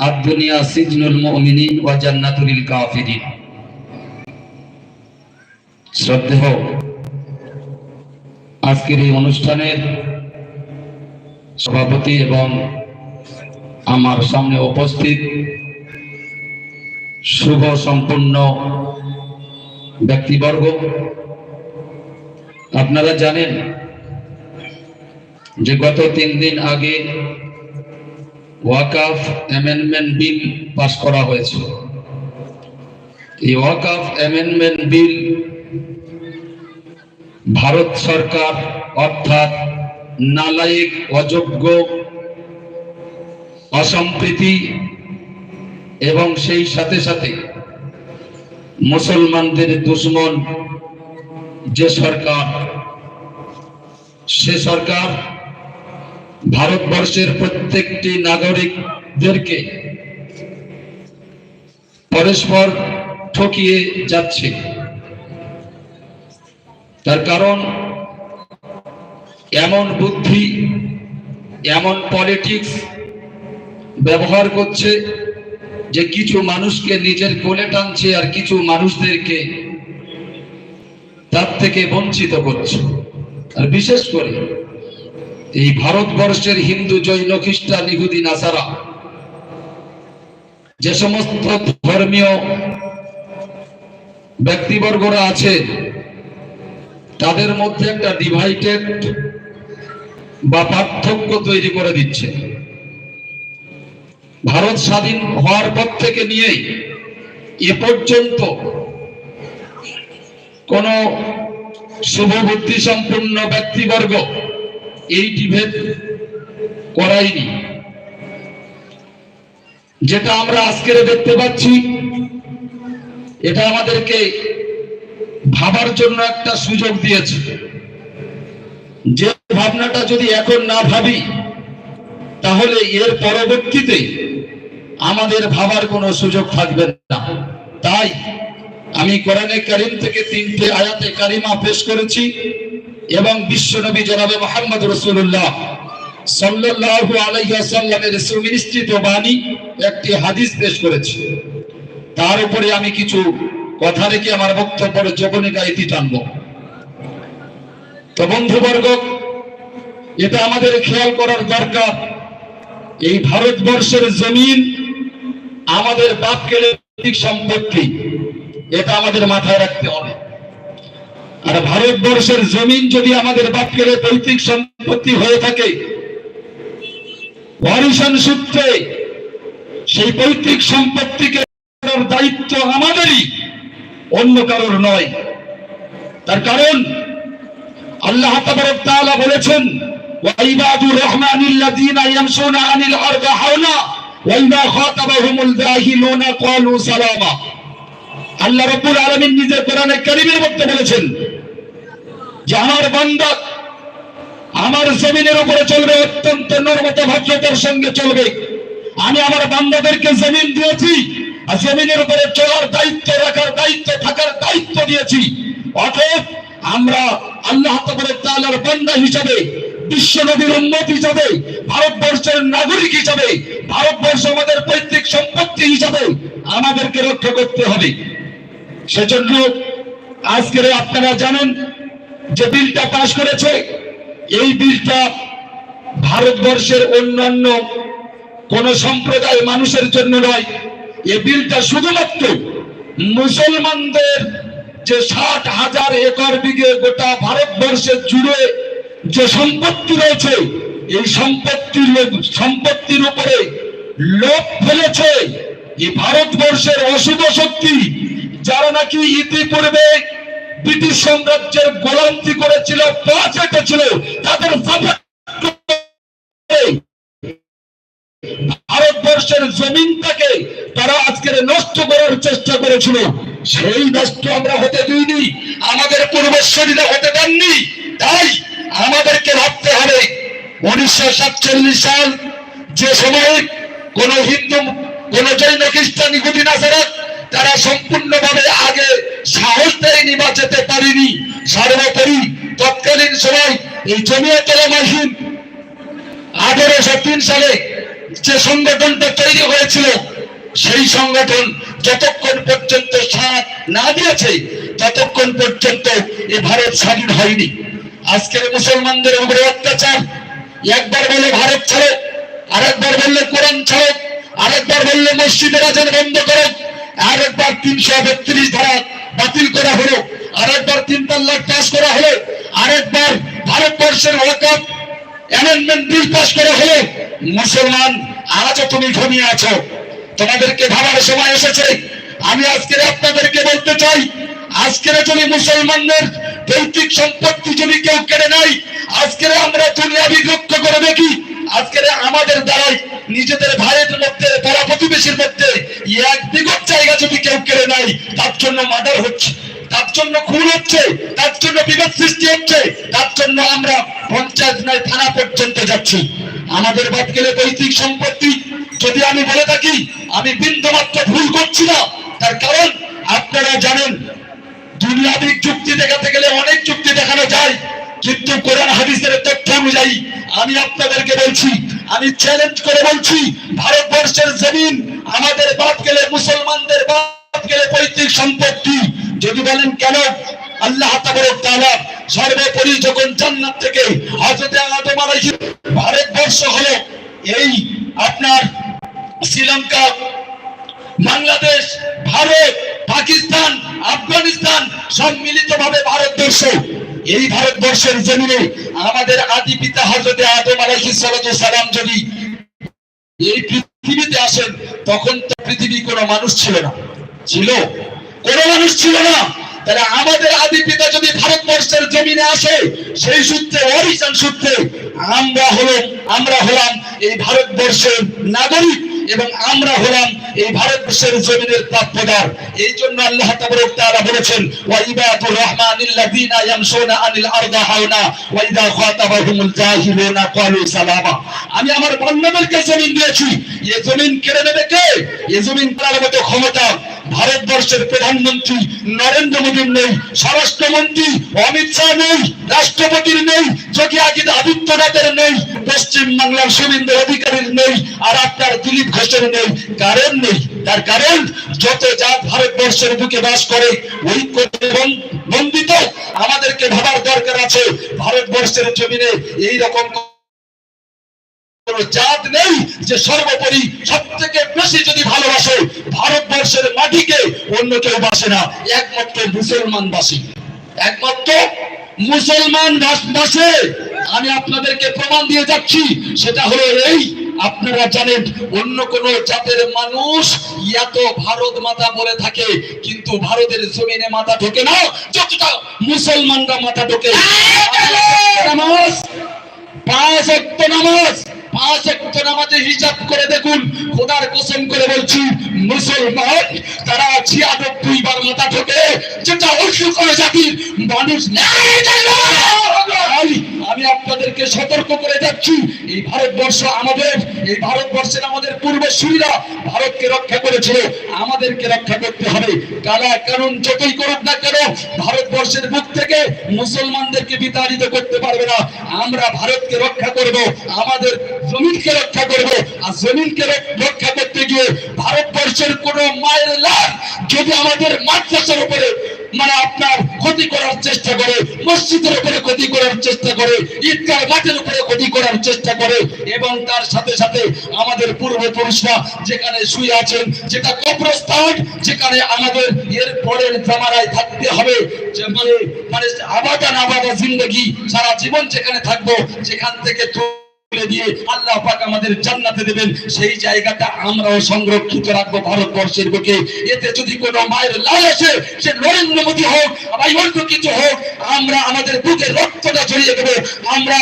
আদ-দুনিয়া সিজনুল মুমিনিন ওয়া জান্নাতুল কাফিরিন। শ্রদ্ধেয় আজকের এই অনুষ্ঠানের সভাপতি এবং আমার সামনে উপস্থিত শুভ সম্পন্ন ব্যক্তিবর্গ। আপনারা জানেন যে গত তিন দিন আগে ওয়াকাফ অ্যামেন্ডমেন্ট বিল পাশ করা হয়েছে। এই ওয়াকাফ অ্যামেন্ডমেন্ট বিল ভারত সরকার অর্থাৎ নালায়েক অযোগ্য, অসম্প্রীতি এবং সেই সাথে সাথে মুসলমানদের দুশ্মন যে সরকার, সে সরকার ভারতবর্ষের প্রত্যেকটি নাগরিকদেরকে পরস্পর ঠকিয়ে যাচ্ছে। তার কারণ, এমন বুদ্ধি, এমন পলিটিক্স ব্যবহার করছে যে কিছু মানুষকে নিজের কোলে টানছে আর কিছু মানুষদেরকে তার থেকে বঞ্চিত করছে। আর বিশেষ করে এই ভারতবর্ষের হিন্দু, জৈন, খ্রিস্টান, ইহুদি, নাসারা, যে সমস্ত ধর্মীয় ব্যক্তিবর্গরা আছে, তাদের মধ্যে একটা ডিভাইডেড বা পার্থক্য তৈরি করে দিচ্ছে। ভারত স্বাধীন হওয়ার পর থেকে নিয়েই এ পর্যন্ত কোন শুভবুদ্ধি সম্পূর্ণ ব্যক্তিবর্গ এই ডিভেদ করাইনি। যেটা আমরা আজকের দেখতে পাচ্ছি, এটা আমাদেরকে ভাবার জন্য একটা সুযোগ দিয়েছে। যে ভাবনাটা যদি এখন না ভাবি, তাহলে এর পরবর্তীতে আমাদের ভাবার কোনো সুযোগ থাকবে না। তাই আমি কোরআনে কারিম থেকে তিনটে আয়াতে কারিমা পেশ করেছি। এবং বিশ্বনবী জনাবে মোহাম্মদ রসুল্লাহ সাল্লাল্লাহু আলাইহি ওয়াসাল্লামের সুমিনিশ্চিত বাণী একটি হাদিস পেশ করেছে। তার উপরে আমি কিছু কথা রেখে আমার বক্তব্যের জবনিকা ইতি টানব। তো বন্ধুবর্গ, এটা আমাদের খেয়াল করার দরকার। এই ভারতবর্ষের জমিন আমাদের বাপ সম্পত্তি, এটা আমাদের মাথায় রাখতে হবে। আর ভারতবর্ষের জমিন যদি আমাদের বাপের পৈতৃক সম্পত্তি হয়ে থাকে ওয়ারিশন সূত্রে সেই পৈতৃক সম্পত্তিকে দায়িত্ব আমাদেরই, অন্য কারোর নয়। তার কারণ, আল্লাহ তাআলা বলেছেন আল্লাহ রাব্বুল আলামিন নিজের কোরআনে কারীমের মধ্যে বলেছেন যে আমার বান্দা আমার জমিনের উপরে চলবে, অত্যন্ত নর্মতা ভদ্রতার সঙ্গে চলবে। আমি আমার বান্দাদেরকে জমিন দিয়েছি, আর জমিনের উপরে চলার দায়িত্ব, রাখার দায়িত্ব, থাকার দায়িত্ব দিয়েছি। অতএব আমরা আল্লাহ তাআলার বান্দা হিসাবে, বিশ্ব নবীর উন্নত হিসাবে, ভারতবর্ষের নাগরিক হিসাবে, ভারতবর্ষ আমাদের পৈতৃক সম্পত্তি হিসাবে আমাদেরকে রক্ষা করতে হবে। সেজন্য আজকের আপনারা জানেন যে বিলটা পাশ করেছে, এই বিলটা ভারতবর্ষের অন্যান্য কোন সম্প্রদায় মানুষের জন্য নয়। এ বিলটা শুধুমাত্র মুসলমানদের যে ষাট হাজার একর বিঘে গোটা ভারতবর্ষের জুড়ে যে সম্পত্তি রয়েছে, এই সম্পত্তির সম্পত্তির উপরে লোভ ফেলেছে এই ভারতবর্ষের অশুভ শক্তি, যারা নাকি ইতিপূর্বে ব্রিটিশ সাম্রাজ্যের গোলান্তি করেছিল, পা চেটেছিল, তাদের ভারতবর্ষের জমিনটাকে তারা আজকের নষ্ট করার চেষ্টা করেছিল। সেই নষ্ট আমরা হতে দিইনি, আমাদের পূর্বশ্বরীরা হতে দেননি। তাই আমাদেরকে ভাবতে হবে, উনিশশো সাতচল্লিশ সাল যে সময় কোন হিন্দু, কোন জৈন, খ্রিস্টান, ইহুদি, নাসারাত, তারা সম্পূর্ণভাবে আগে যেতে পারিনি। সর্বোপরি তৎকালীন সময় এই জমিয়তলা মাহিন আঠারোশো তিন সালে যে সংগঠনটা তৈরি হয়েছিল, সেই সংগঠন যতক্ষণ পর্যন্ত সাথ না দিয়েছে, ততক্ষণ পর্যন্ত এ ভারত স্বাধীন হয়নি। আজকের মুসলমানদের উপরে অত্যাচার, একবার বলে ভারত ছাড়ো, আরেকবার বললে কোরআন ছাড়ো, আরেকবার বললে মসজিদের আজান বন্ধ করো, আরেকবার তিনশো বত্রিশ ধারা বাতিল করা হলো। আরেকবার তিন তাল্লাক পাস করা হলো, আরেকবার ভারতবর্ষের ওয়াকাপ অ্যামেন্ডমেন্ট বিল পাস করা হলো। মুসলমান আজও তুমি ঘুমিয়ে আছো। তোমাদেরকে ভাবার সময় এসেছে। আমি আজকে আপনাদেরকে বলতে চাই, আজকের যদি মুসলমানদের পৈতৃক সম্পত্তি যদি কেউ কেড়ে নাই আজকের আমরা দুনিয়াবি লক্ষ্য করে দেখি আজকের আমাদের দ্বারাই, নিজেদের ভাইয়ের মধ্যে, পাড়া প্রতিবেশীর মধ্যে, এক বিগত জায়গা যদি কেউ কেড়ে নাই তার জন্য মার্ডার হচ্ছে। তার জন্য খুন হচ্ছে, তার জন্য বিবাদ সৃষ্টি হচ্ছে, তার জন্য আমরা পঞ্চায়েত নয়, থানা পর্যন্ত যাচ্ছি। আমাদের বাদ গেলে পৈতৃক সম্পত্তি, যদি আমি বলে থাকি, আমি বিন্দুমাত্র ভুল করছি না। তার কারণ, আপনারা জানেন দুনিয়াবিক যুক্তি দেখাতে গেলে অনেক যুক্তি দেখানো যায়, কিন্তু কোরআন হাদিসের তথ্য অনুযায়ী আমি আপনাদেরকে বলছি, আমি চ্যালেঞ্জ করে বলছি, ভারতবর্ষের জমিন আমাদের বাদ গেলে মুসলমানদের বাদ গেলে পৈতৃক সম্পত্তি যদি বলেন কেন আল্লাহ সর্বোপরি যখন জান্নাত থেকে হযরত আদম আলাইহিস ভারতবর্ষ হলো, এই আপনার শ্রীলঙ্কা, বাংলাদেশ, ভারত, পাকিস্তান, আফগানিস্তান সব মিলিতভাবে ভারতবর্ষ। এই ভারতবর্ষের জমিনে আমাদের আদি পিতা হজরতে আদম আলাইহিস সালাম যদি এই পৃথিবীতে আসেন, তখন তো পৃথিবী কোনো মানুষ ছিল না। ছিল। কোনো মানুষ ছিল না। তাহলে আমাদের আদি পিতা যদি ভারতবর্ষের জমিনে আসে, সেই সূত্রে, অরিজিন সূত্রে আমরা হলাম আমরা হলাম এই ভারতবর্ষের নাগরিক এবং আমরা হলাম এই ভারতবর্ষের জমিনের প্রাপ্যদার এই জন্য আল্লাহ বলেছেন ইয়ামশুনা আনিল হাওনা, ওয়া ইযা খাতাবাহুমুল জাহিলুনা ক্বালু সালামা। আমি আমার বান্দাদেরকে জমিন দিয়েছি। এই জমিন কেড়ে নেবে কে? এই জমিন মতো ক্ষমতা। ভারতবর্ষের প্রধানমন্ত্রী নরেন্দ্র মোদীর নেই, স্বরাষ্ট্রমন্ত্রী অমিত শাহ নেই, রাষ্ট্রপতির নেই, যোগী আদিত্য আদিত্যনাথের নেই পশ্চিম বাংলার শুভেন্দু অধিকারীর নেই, আর আপনার দিলীপ ঘোষের নেই, কারণ নেই। তার কারণ, যত জাত ভারতবর্ষের বুকে বাস করে ঐক্য বন্দিত, আমাদেরকে ভাবার দরকার আছে। ভারতবর্ষের জমিনে এই রকম কোন জাত নেই যে সর্বোপরি সব থেকে বেশি যদি ভালোবাসে ভারতবর্ষের মাটিকে অন্য কেউ বাসে না একমাত্র মুসলমান বাসী। একমাত্র মুসলমান বাসে আমি আপনাদেরকে প্রমাণ দিয়ে যাচ্ছি সেটা হলো এই আপনারা জানেন অন্য কোন জাতের মানুষ এত ভারত মাতা বলে থাকে কিন্তু ভারতের জমিনে মাথা ঢোকে না যতটা মুসলমানরা মাথা ঢোকে। নামাজ পাঁচ নামাজ। পাঁচ অক্ট নামাজে হিসাব করে দেখুন, খোদার কোসম করে বলছি, মুসলমান তারা ছিয়ানব্বই মাথা ঠোকে, যেটা অসুখ জাতির মানুষ নেই আমি আপনাদেরকে সতর্ক করে যাচ্ছি। এই ভারতবর্ষ আমাদের, এই ভারতবর্ষের আমাদের পূর্বসূরীরা ভারতকে রক্ষা করেছিল। আমাদেরকে রক্ষা করতে হবে। কারা কারণ যতই করুক না কেন, ভারতবর্ষের বুক থেকে মুসলমানদেরকে বিতাড়িত করতে পারবে না। আমরা ভারতকে রক্ষা করব, আমাদের জমিনকে রক্ষা করব। আর জমিনকে রক্ষা করতে গিয়ে ভারতবর্ষের কোন মায়ের লাভ যদি আমাদের মাদ্রাসার উপরে মানে আপনার ক্ষতি করার চেষ্টা করে, মসজিদের উপরে ক্ষতি করার চেষ্টা করে, ঈদগাহ মাঠের উপরে ক্ষতি করার চেষ্টা করে, এবং তার সাথে সাথে আমাদের পূর্বপুরুষরা যেখানে শুয়ে আছেন, যেটা কবরস্থান, যেখানে আমাদের এর পরের জামানায় থাকতে হবে মানে মানে আবাদান আবাদা জিন্দগি, সারা জীবন যেখানে থাকব, সেখান থেকে সংরক্ষিত রাখব বুকে। এতে যদি কোনো মায়ের আসে, সে নরেন্দ্র মোদী হোক কিছু হোক, আমরা আমাদের বুকে রক্তটা ছড়িয়ে দেবো। আমরা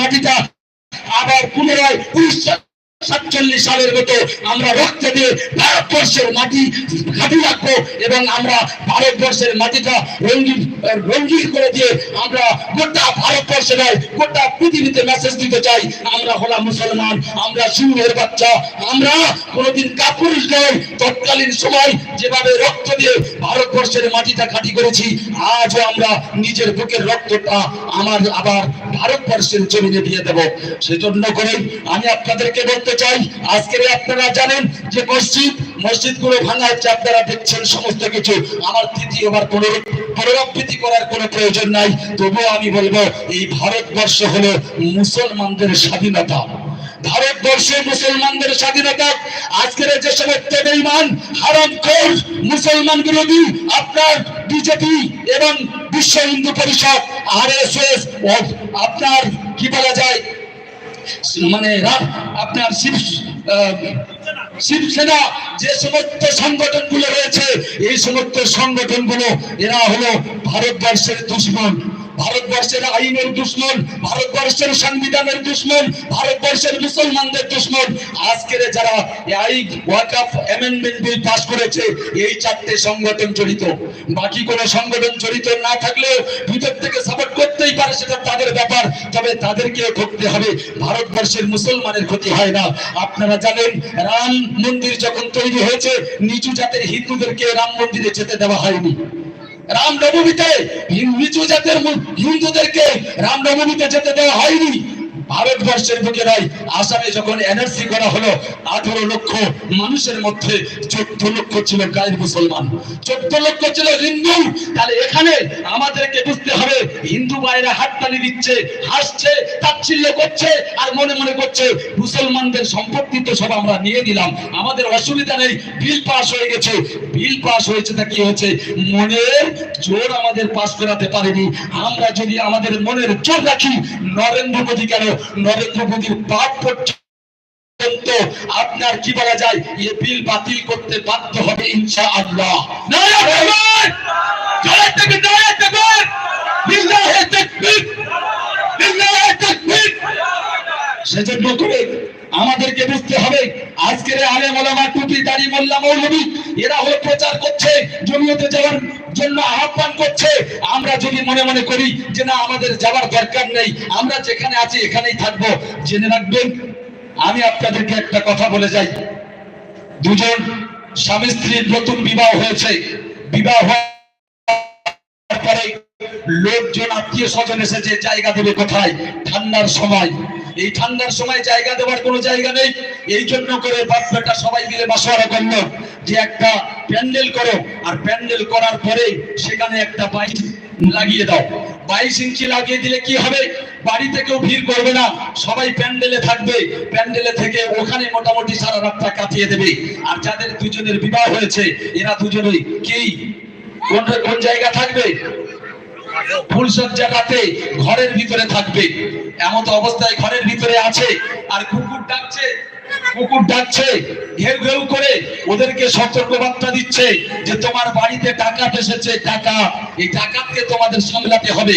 মাটিটা আবার পুনরায় উনিশশো সাতচল্লিশ সালের মতো আমরা রক্ত দিয়ে ভারতবর্ষের মাটি খাটি রাখব এবং আমরা ভারতবর্ষের মাটিটা রঙ্গিন রঙ্গিন করে দিয়ে আমরা গোটা ভারতবর্ষে নয়, গোটা পৃথিবীতে মেসেজ দিতে চাই। আমরা হলাম মুসলমান, আমরা সিংহের বাচ্চা, আমরা কোনোদিন কাপুরুষ নয় তৎকালীন সময় যেভাবে রক্ত দিয়ে ভারতবর্ষের মাটিটা খাটি করেছি, আজও আমরা নিজের বুকের রক্তটা আমার আবার ভারতবর্ষের জমিনে দিয়ে দেব সেজন্য করে আমি আপনাদেরকে বলতে চাই আজকে আপনারা জানেন যে মসজিদ ভাঙা হচ্ছে আপনারা দেখছেন সমস্ত কিছু আমার তৃতীয়বার পুনর- পুনরাবৃত্তি করার কোনো প্রয়োজন নাই তবুও আমি বলব এই ভারতবর্ষ হলো মুসলমানদের স্বাধীনতা ভারতবর্ষে মুসলমানদের স্বাধীনতা আজকের যে সমস্ত বেঈমান হারামখোর মুসলমান বিরোধী আপনার বিজেপি এবং বিশ্ব হিন্দু পরিষদ আর এস এস আপনার কি বলা যায় মানে আপনার শিব শিবসেনা যে সমস্ত সংগঠনগুলো রয়েছে, এই সমস্ত সংগঠনগুলো, এরা হলো ভারতবর্ষের দুশ্মন। ভারতবর্ষের আইনের দুশ্মন, ভারতবর্ষের সংবিধানের দুশ্মন, ভারতবর্ষের মুসলমানদের দুশ্মন। আজকের যারা এই ওয়াকফ অ্যামেন্ডমেন্ট বিল পাস করেছে, এই চারটে সংগঠন জড়িত। বাকি কোনো সংগঠন জড়িত না থাকলেও ভিতর থেকে সাপোর্ট করতেই পারে সেটা তাদের ব্যাপার, তবে তাদেরকেও করতে হবে। ভারতবর্ষের মুসলমানের ক্ষতি হয় না। আপনারা জানেন, রাম মন্দির যখন তৈরি হয়েছে, নিচু জাতের হিন্দুদেরকে রাম মন্দিরে যেতে দেওয়া হয়নি। রাম নবমীতে হিন- নিচু জাতের হিন্দুদেরকে রাম নবমীতে যেতে দেওয়া হয়নি। ভারতবর্ষের বুকে নয় আসামে যখন এনআরসি করা হলো, আঠারো লক্ষ মানুষের মধ্যে চোদ্দ লক্ষ ছিল গায়ের মুসলমান। চোদ্দ লক্ষ ছিল হিন্দু। তাহলে এখানে আমাদেরকে বুঝতে হবে, হিন্দু ভাইরা হাততালি দিচ্ছে, হাসছে, তাচ্ছিল্য করছে, আর মনে মনে করছে, মুসলমানদের সম্পত্তি তো সব আমরা নিয়ে নিলাম। আমাদের অসুবিধা নেই, বিল পাস হয়ে গেছে। বিল পাস হয়েছে তা কি হয়েছে? মনের জোর আমাদের পাস করাতে পারেনি। আমরা যদি আমাদের মনের জোর রাখি, নরেন্দ্র মোদী কেন নরেন্দ্র মোদীর বাপ পর্যন্ত আপনার কি বলা যায়? এ বিল বাতিল করতে বাধ্য হবে ইনশা আল্লাহ সেজন্য করে আমাদেরকে বুঝতে হবে, আজকের আলে মোলামা টুপি দাড়ি মোল্লা মৌলবী এরা হলো প্রচার করছে জমিয়তে যাওয়ার জন্য আহ্বান করছে। আমরা যদি মনে মনে করি যে না, আমাদের যাওয়ার দরকার নেই, আমরা যেখানে আছি এখানেই থাকব। জেনে রাখবেন, আমি আপনাদেরকে একটা কথা বলে যাই। দুজন স্বামী স্ত্রীর নতুন বিবাহ হয়েছে। বিবাহ লোকজন আত্মীয় স্বজন এসেছে, জায়গা দেবে কোথায়? ঠান্ডার সময়। এই ঠান্ডার সময় জায়গা দেওয়ার কোনো জায়গা নেই। এই জন্য করে বাপ বেটা সবাই মিলে মাসোয়ারা করল যে একটা প্যান্ডেল করো। আর প্যান্ডেল করার পরে সেখানে একটা বাইশ লাগিয়ে দাও। বাইশ ইঞ্চি লাগিয়ে দিলে কি হবে? বাড়িতে কেউ ভিড় করবে না। সবাই প্যান্ডেলে থাকবে। প্যান্ডেলে থেকে ওখানে মোটামুটি সারা রাতটা কাটিয়ে দেবে। আর যাদের দুজনের বিবাহ হয়েছে, এরা দুজনেই কি? কোন জায়গা থাকবে? ঘরের ভিতরে থাকবে। অবস্থায় ঘরের ভিতরে আছে, আর কুকুর ডাকছে কুকুর ডাকছে, ঘেউ ঘেউ করে ওদেরকে সতর্ক বার্তা দিচ্ছে যে তোমার বাড়িতে ডাকাত এসেছে, টাকা। এই ডাকাতকে তোমাদের সামলাতে হবে।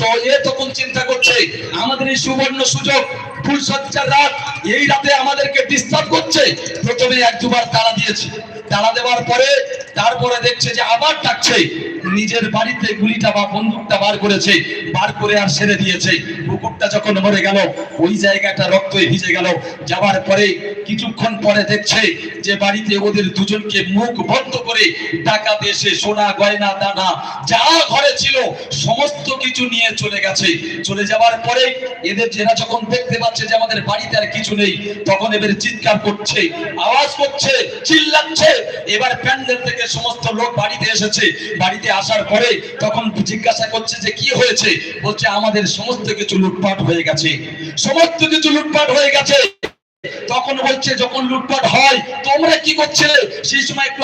তো এ তখন চিন্তা করছে, আমাদের এই সুবর্ণ সুযোগ ফুলসজ্জার রাত, এই রাতে আমাদেরকে ডিস্টার্ব করছে। প্রথমে এক দুবার তাড়া দিয়েছে। তাড়া দেওয়ার পরে, তারপরে দেখছে যে আবার ডাকছে। নিজের বাড়িতে গুলিটা বা বন্দুকটা বার করেছে, বার করে আর ছেড়ে দিয়েছে। কুকুরটা যখন মরে গেল, ওই জায়গাটা রক্তই ভিজে গেল। যাওয়ার পরে কিছুক্ষণ পরে দেখছে যে বাড়িতে ওদের দুজনকে মুখ বন্ধ করে টাকা এসে সোনা, গয়না, দানা, যা ঘরে ছিল, সমস্ত কিছু নিয়ে চলে গেছে। চলে যাওয়ার পরে এদের যারা যখন দেখতে পাচ্ছে যে আমাদের বাড়িতে আর কিছু নেই, তখন এদের চিৎকার করছে, আওয়াজ করছে, চিল্লাচ্ছে। এবার প্যান্ডেল থেকে সমস্ত লোক বাড়িতে এসেছে। বাড়িতে আসার পরে তখন জিজ্ঞাসা করছে যে কি হয়েছে? বলছে, আমাদের সমস্ত কিছু লুটপাট হয়ে গেছে। সমস্ত কিছু লুটপাট হয়ে গেছে। তখন বলছে, যখন লুটপাট হয়, তোমরা কি করছে সেই সময় একটু